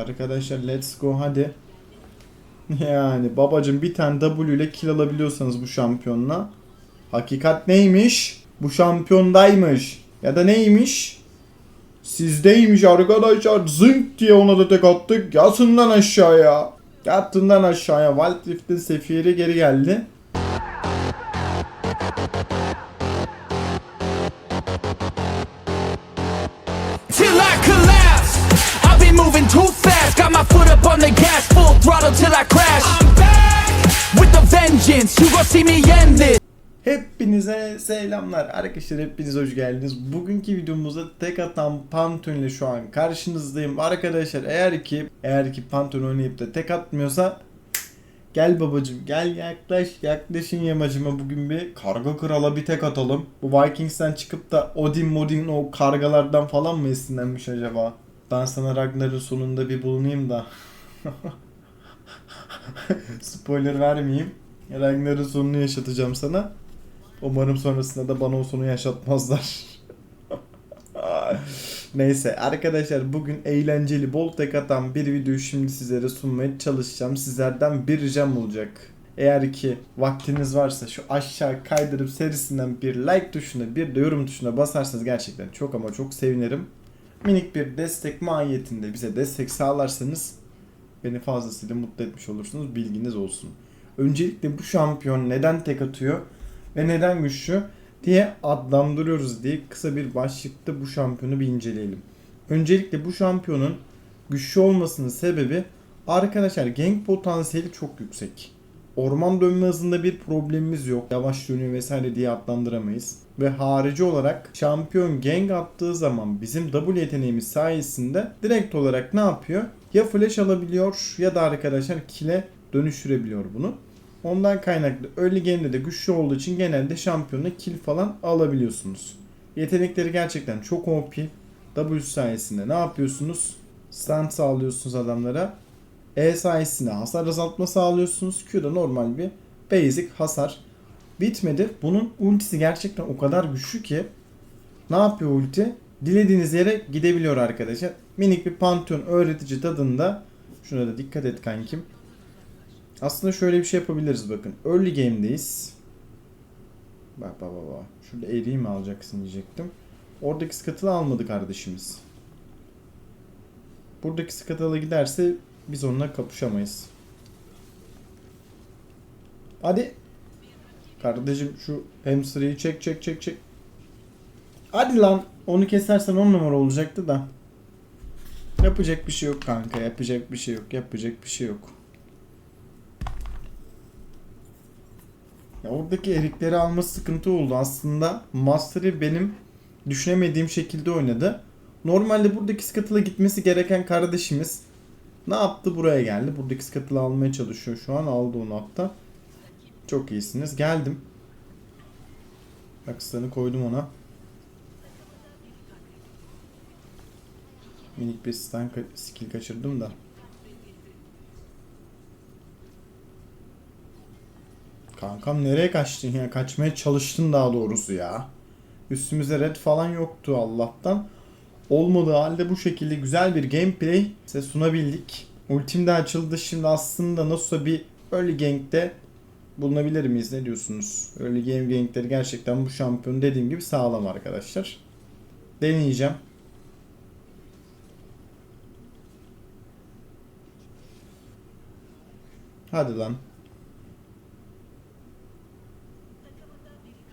Arkadaşlar let's go hadi. Yani babacım bir tane W ile kill alabiliyorsanız bu şampiyonla. Hakikat neymiş? Bu şampiyondaymış. Ya da neymiş? Sizdeymiş arkadaşlar. Zınk diye ona da tek attık. Yatından aşağıya. Yattından aşağıya. Wild Rift'in sefiri geri geldi. On the gas, full throttle till I crash. I'm back with a vengeance. You gon' see me end this. Hepinize selamlar. Arkadaşlar hepiniz hoş geldiniz. Bugünkü videomuzda tek atan Pantheon ile şu an karşınızdayım. Arkadaşlar eğer ki eğer ki Pantheon oynayıp da tek atmıyorsa Gel babacım gel yaklaş yaklaşın yamacıma bugün bir karga krala bir tek atalım. Bu Vikings'ten çıkıp da Odin Modin o kargalardan falan mı esinlenmiş acaba? Ben sana Ragnar'ın sonunda bir bulunayım da. Spoiler vermeyeyim. Ragnar'ın sonunu yaşatacağım sana. Umarım sonrasında da bana o sonu yaşatmazlar. Neyse arkadaşlar bugün eğlenceli bol tek atan bir videoyu şimdi sizlere sunmaya çalışacağım. Sizlerden bir ricam olacak. Eğer ki vaktiniz varsa şu aşağı kaydırıp serisinden bir like tuşuna bir de yorum tuşuna basarsanız gerçekten çok ama çok sevinirim. Minik bir destek mahiyetinde bize destek sağlarsanız beni fazlasıyla mutlu etmiş olursunuz bilginiz olsun. Öncelikle bu şampiyon neden tek atıyor ve neden güçlü diye adlandırıyoruz diye kısa bir başlıkta bu şampiyonu bir inceleyelim. Öncelikle bu şampiyonun güçlü olmasının sebebi arkadaşlar gank potansiyeli çok yüksek. Orman dönme hızında bir problemimiz yok. Yavaş dönüyor vesaire diye adlandıramayız. Ve harici olarak şampiyon gank attığı zaman bizim W yeteneğimiz sayesinde direkt olarak ne yapıyor? Ya flash alabiliyor ya da arkadaşlar kile dönüştürebiliyor bunu. Ondan kaynaklı early game'de de güçlü olduğu için genelde şampiyonla kill falan alabiliyorsunuz. Yetenekleri gerçekten çok OP. W sayesinde ne yapıyorsunuz? Stun sağlıyorsunuz adamlara. E sayesinde hasar azaltma sağlıyorsunuz. Q da normal bir basic hasar. Bitmedi. Bunun ultisi gerçekten o kadar güçlü ki ne yapıyor ulti? Dilediğiniz yere gidebiliyor arkadaşlar. Minik bir Pantheon öğretici tadında. Şuna da dikkat et kankim. Aslında şöyle bir şey yapabiliriz bakın. Early game'deyiz. Bak bak bak. Şurada eriği mi alacaksın diyecektim. Oradaki skatılı almadı kardeşimiz. Buradaki skatılı giderse biz onunla kapışamayız. Hadi. Kardeşim şu hamster'ı çek çek çek çek. Hadi lan. Onu kesersen 10 numara olacaktı da. Yapacak bir şey yok kanka. Yapacak bir şey yok. Yapacak bir şey yok. Ya oradaki erikleri alması sıkıntı oldu. Aslında Master'ı benim düşünemediğim şekilde oynadı. Normalde buradaki Scuttle'a gitmesi gereken kardeşimiz ne yaptı? Buraya geldi. Buradaki Scuttle'ı almaya çalışıyor şu an. Aldı onu hatta. Çok iyisiniz. Geldim. Akslarını koydum ona. Minik bir stun skill kaçırdım da. Kankam nereye kaçtın ya? Kaçmaya çalıştın daha doğrusu ya. Üstümüzde red falan yoktu Allah'tan. Olmadığı halde bu şekilde güzel bir gameplay size sunabildik. Ultim de açıldı. Şimdi aslında nasılsa bir early gank'te bulunabilir miyiz? Ne diyorsunuz? Early game gank'leri gerçekten bu şampiyon dediğim gibi sağlam arkadaşlar. Deneyeceğim. Hadi lan.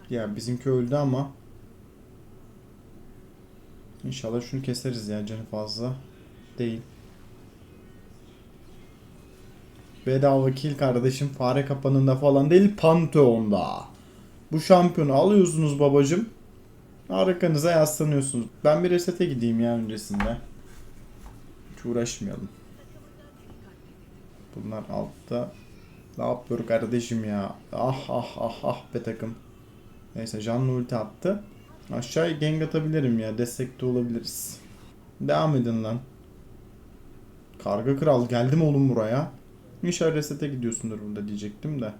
Ya bizimki öldü ama. İnşallah şunu keseriz ya canı fazla değil. Bedava kill kardeşim fare kapanında falan değil Pantheon'da. Bu şampiyonu alıyorsunuz babacım. Arkanıza yaslanıyorsunuz. Ben bir resete gideyim ya öncesinde. Hiç uğraşmayalım. Bunlar altta. Ne yapıyor kardeşim ya? Ah ah ah ah be takım. Neyse canlı ulti attı. Aşağıya gank atabilirim ya. Destekte olabiliriz. Devam edin lan. Karga kral geldim oğlum buraya. İnşallah resete gidiyorsundur burada diyecektim de.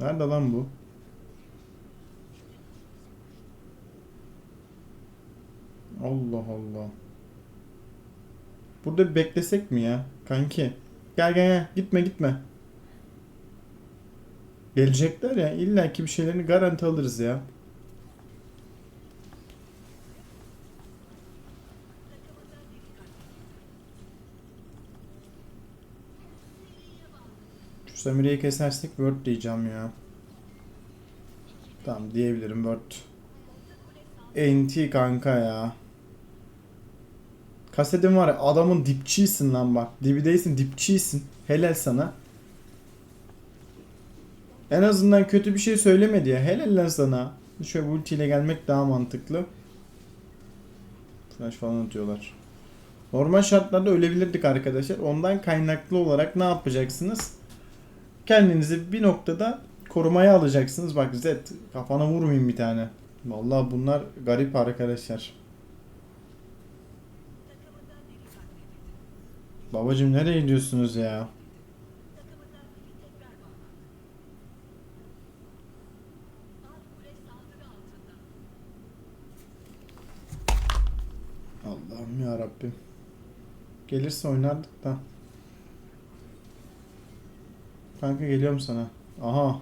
Nerede lan bu? Allah Allah. Burada bir beklesek mi ya? Kanki. Gel gel gel. Gitme gitme. Gelecekler ya. İlla ki bir şeylerini garanti alırız ya. Şu Samire'yi kesersek Word diyeceğim ya. Tamam diyebilirim Word. NT kanka ya. Kasetin var ya adamın dipçisin lan bak. Dibi değilsin dipçisin. Helal sana. En azından kötü bir şey söylemedi ya. Helal lan sana. Şöyle ultiyle gelmek daha mantıklı. Flash falan atıyorlar. Normal şartlarda ölebilirdik arkadaşlar. Ondan kaynaklı olarak ne yapacaksınız? Kendinizi bir noktada korumaya alacaksınız. Bak Zed kafana vurmayayım bir tane. Vallahi bunlar garip arkadaşlar. Babacım nereye gidiyorsunuz ya? Allah'ım ya Rabbim. Gelirse oynardık da. Kanka geliyorum sana. Aha.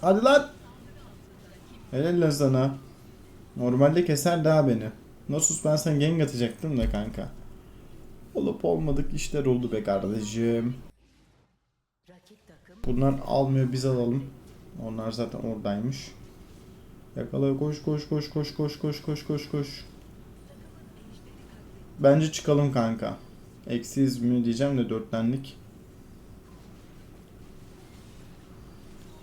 Hadi lan. Helal sana. Normalde keser daha beni. Nasus ben sana gank atacaktım da kanka. Olup olmadık işler oldu be kardeşim. Bunlar almıyor biz alalım. Onlar zaten oradaymış. Yakala koş koş koş koş koş koş koş koş koş. Bence çıkalım kanka. Eksiyiz mi diyeceğim de dörtlenlik.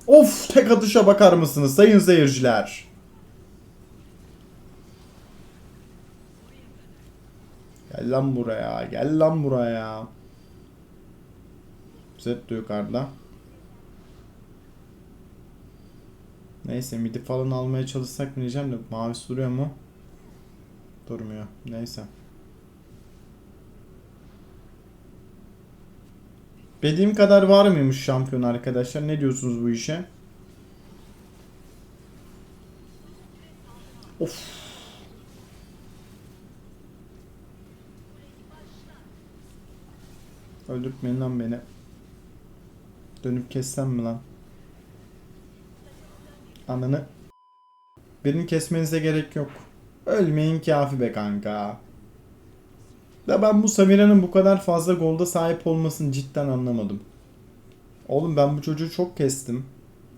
Of tek atışa bakar mısınız sayın seyirciler? Gel lan buraya, gel lan buraya. Zed yukarıda. Neyse midi falan almaya çalışsak mı diyeceğim de mavisi duruyor mu? Durmuyor. Neyse. Dediğim kadar var mıymış şampiyon arkadaşlar? Ne diyorsunuz bu işe? Of. Öldürtmeyin lan beni. Dönüp kessem mi lan? Ananı. Birini kesmenize gerek yok. Ölmeyin kafi be kanka. Da ben bu Samira'nın bu kadar fazla golda sahip olmasını cidden anlamadım. Oğlum ben bu çocuğu çok kestim.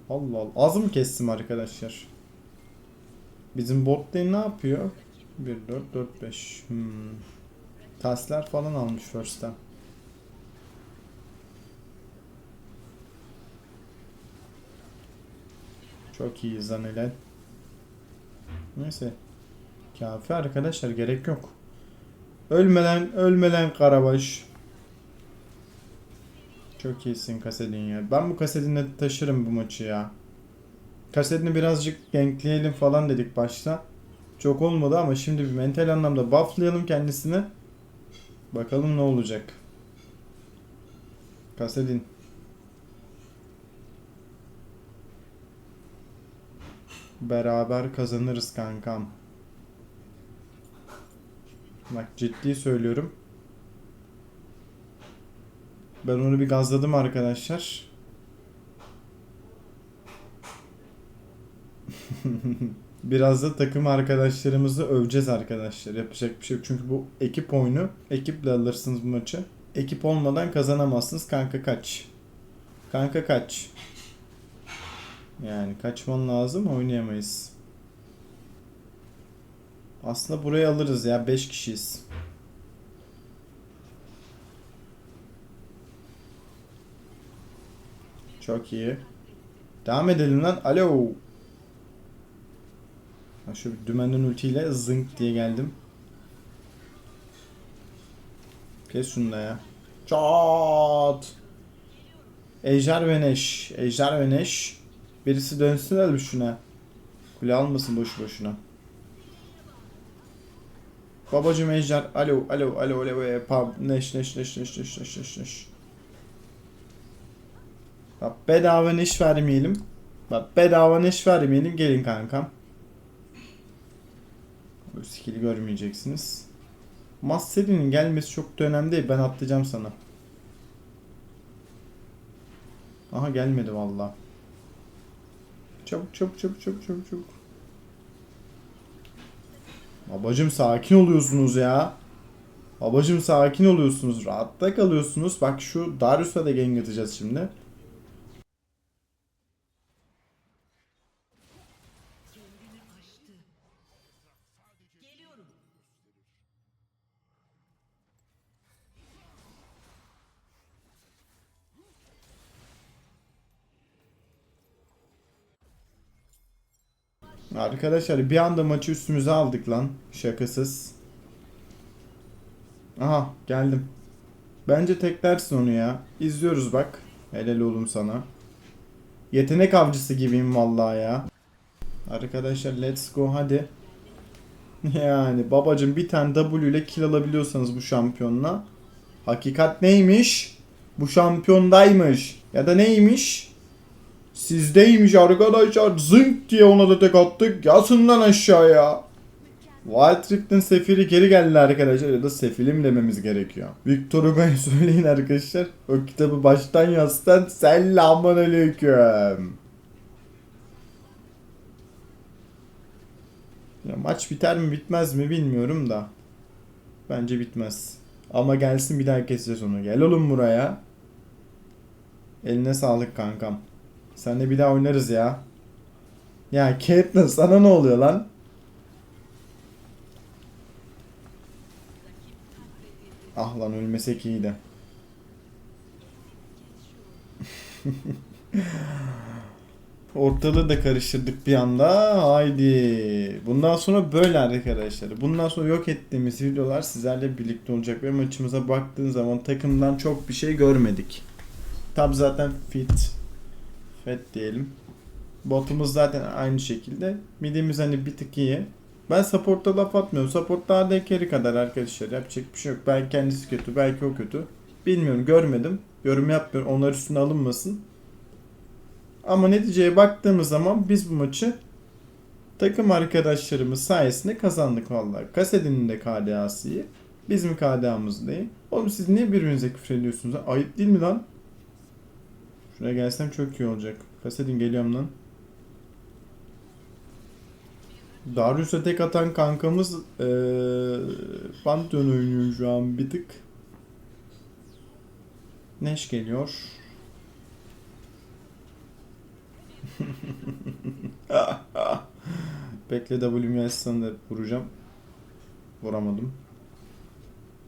Allah Allah. Az mı kestim arkadaşlar? Bizim bot lane ne yapıyor? 1 4 4 5. Hmm. Taslar falan almış first'ten. Çok iyi Zanelel. Neyse. Kafi arkadaşlar gerek yok. Ölmeden ölmeden Karabaş. Çok iyisin Kasedin ya. Ben bu Kasedin'le taşırım bu maçı ya. Kasedin'i birazcık gankleyelim falan dedik başta. Çok olmadı ama şimdi bir mental anlamda bufflayalım kendisini. Bakalım ne olacak. Kasedin. Beraber kazanırız kankam. Bak ciddi söylüyorum. Ben onu bir gazladım arkadaşlar. Biraz da takım arkadaşlarımızı öveceğiz arkadaşlar. Yapacak bir şey yok. Çünkü bu ekip oyunu. Ekiple alırsınız bu maçı. Ekip olmadan kazanamazsınız. Kanka kaç. Kanka kaç. Yani kaçman lazım oynayamayız. Aslında burayı alırız ya 5 kişiyiz. Çok iyi. Devam edelim lan. Alo. Ha şu dümenden ultiyle zınk diye geldim. Kes şunu da ya. Çat. Ejder ve Neş. Ejder ve Neş. Birisi dönsün hadi şuna. Kule almasın boşu boşuna. Babacım Ejder. Alo alo alo alo. alo. Pub. Neş neş neş neş neş neş neş neş. Bak bedava neş vermeyelim. Bak bedava neş vermeyelim. Gelin kankam. Bu skill'i görmeyeceksiniz. Master'in gelmesi çok da önemli değil. Ben atlayacağım sana. Aha gelmedi valla. Çabuk çabuk çabuk çabuk çabuk çabuk. Babacım sakin oluyorsunuz ya. Babacım sakin oluyorsunuz. Rahatta kalıyorsunuz. Bak şu Darius'a da gank atacağız şimdi. Arkadaşlar bir anda maçı üstümüze aldık lan. Şakasız. Aha geldim. Bence teklersin onu ya. İzliyoruz bak. Helal oğlum sana. Yetenek avcısı gibiyim vallahi ya. Arkadaşlar let's go hadi. Yani babacım bir tane W ile kill alabiliyorsanız bu şampiyonla. Hakikat neymiş? Bu şampiyondaymış. Ya da neymiş? Sizdeymiş arkadaşlar. Zınk diye ona da tek attık. Yasın lan aşağıya. Wild Rift'in sefiri geri geldi arkadaşlar ya da sefilim dememiz gerekiyor. Victor Hugo'ya söyleyin arkadaşlar. O kitabı baştan yazsan selamun aleyküm. Ya maç biter mi bitmez mi bilmiyorum da. Bence bitmez. Ama gelsin bir daha keseceğiz onu. Gel oğlum buraya. Eline sağlık kankam. Seninle bir daha oynarız ya. Ya Caitlyn sana ne oluyor lan? Ah lan ölmesek iyiydi. Ortalığı da karıştırdık bir anda. Haydi. Bundan sonra böyle arkadaşlar. Bundan sonra yok ettiğimiz videolar sizlerle birlikte olacak. Ve maçımıza baktığın zaman takımdan çok bir şey görmedik. Tab zaten fit. Fet diyelim. Botumuz zaten aynı şekilde. Midimiz hani bir tık iyi. Ben support'ta laf atmıyorum. Support daha da carry kadar arkadaşlar. Yapacak bir şey yok. Belki kendisi kötü, belki o kötü. Bilmiyorum, görmedim. Yorum yapmıyorum. Onlar üstüne alınmasın. Ama neticeye baktığımız zaman biz bu maçı takım arkadaşlarımız sayesinde kazandık vallahi. Kasedin'in de KDA'sı iyi. Bizim KDA'mız da iyi. Oğlum siz niye birbirinize küfür ediyorsunuz? Ayıp değil mi lan? Şuraya gelsem çok iyi olacak. Kasedin geliyorum lan. Darius'a tek atan kankamız eee Pantheon oynuyor şu an bir tık. Neş geliyor. Bekle W'm yazsan vuracağım. Vuramadım.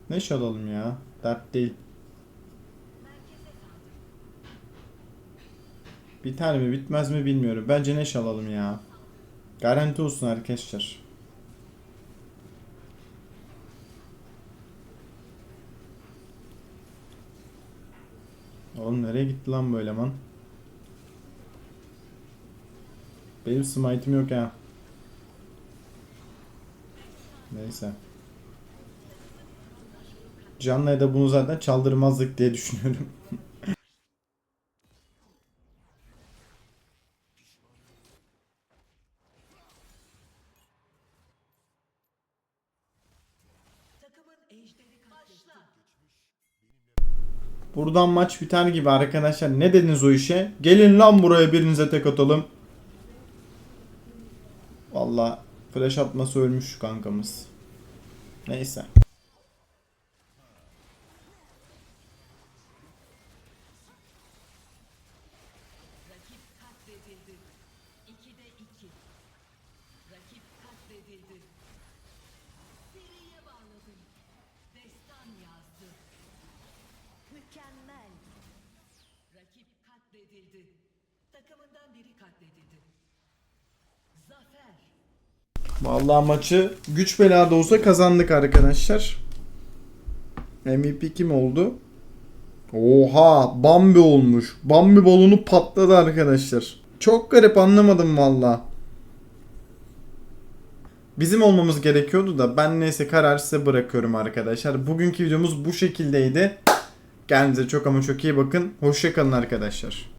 Neş alalım ya. Dert değil. Biter mi bitmez mi bilmiyorum. Bence Neş alalım ya. Garanti olsun arkadaşlar. Oğlum nereye gitti lan bu eleman? Benim smite'im yok ha. Neyse. Canlı'ya da bunu zaten çaldırmazdık diye düşünüyorum. Buradan maç biter gibi arkadaşlar. Ne dediniz o işe? Gelin lan buraya birinize tek atalım. Valla flash atması ölmüş kankamız. Neyse. Vallahi maçı güç belada olsa kazandık arkadaşlar. MVP kim oldu? Oha Bambi olmuş. Bambi balonu patladı arkadaşlar. Çok garip anlamadım valla. Bizim olmamız gerekiyordu da ben neyse karar size bırakıyorum arkadaşlar. Bugünkü videomuz bu şekildeydi. Kendinize çok ama çok iyi bakın. Hoşçakalın arkadaşlar.